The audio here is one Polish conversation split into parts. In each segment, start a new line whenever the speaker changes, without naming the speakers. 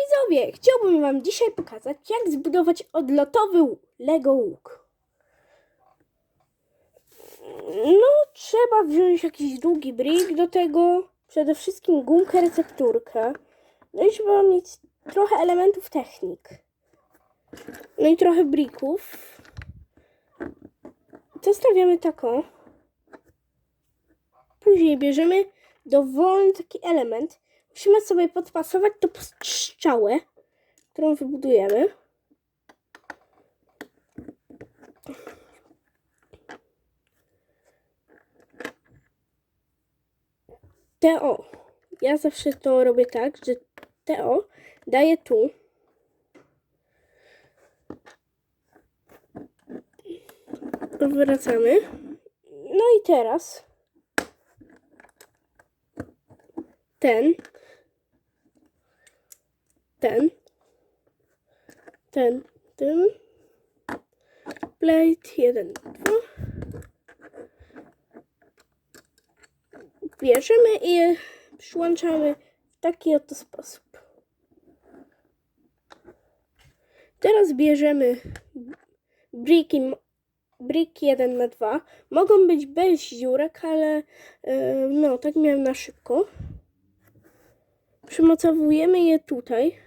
widzowie! Chciałbym wam dzisiaj pokazać, jak zbudować odlotowy Lego łuk. No, trzeba wziąć jakiś długi brick do tego. Przede wszystkim gumkę, recepturkę. No i trzeba mieć trochę elementów technik. No i trochę bricków. To stawiamy taką. Później bierzemy dowolny taki element. Musimy sobie podpasować to strzałę, którą wybudujemy. TO. Ja zawsze to robię tak, że TO daję tu. Wracamy. No i teraz ten, ten, ten, ten, plate 1, 2. Bierzemy i je przyłączamy w taki oto sposób. Teraz bierzemy briki, brick 1 na 2. Mogą być bez dziurek, ale yy, no, tak miałem na szybko. Przymocowujemy je tutaj.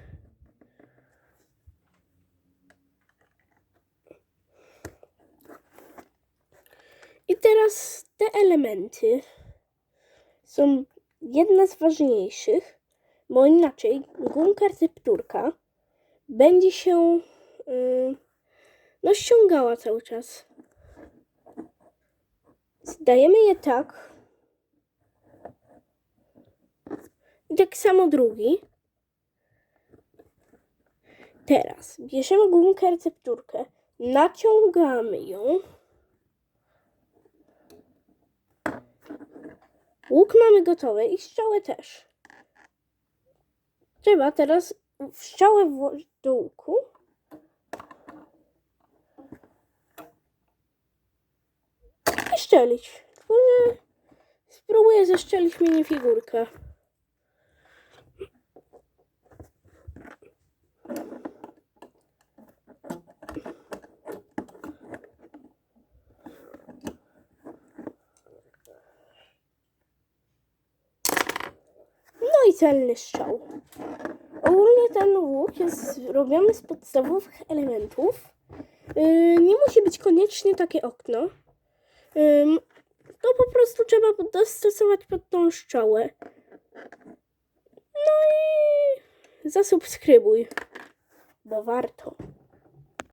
I teraz te elementy są jedna z ważniejszych, bo inaczej gumka recepturka będzie się yy, no ściągała cały czas. Zdajemy je tak. I tak samo drugi. Teraz bierzemy gumkę recepturkę, naciągamy ją. Łuk mamy gotowy i strzałę też. Trzeba teraz strzałę włożyć do łuku. I szczelić. Spróbuję zeszczelić minifigurkę. No celny strzał. Ogólnie ten łuk jest robiony z podstawowych elementów. Yy, nie musi być koniecznie takie okno. To po prostu trzeba dostosować pod tą strzałę. No i zasubskrybuj, bo warto.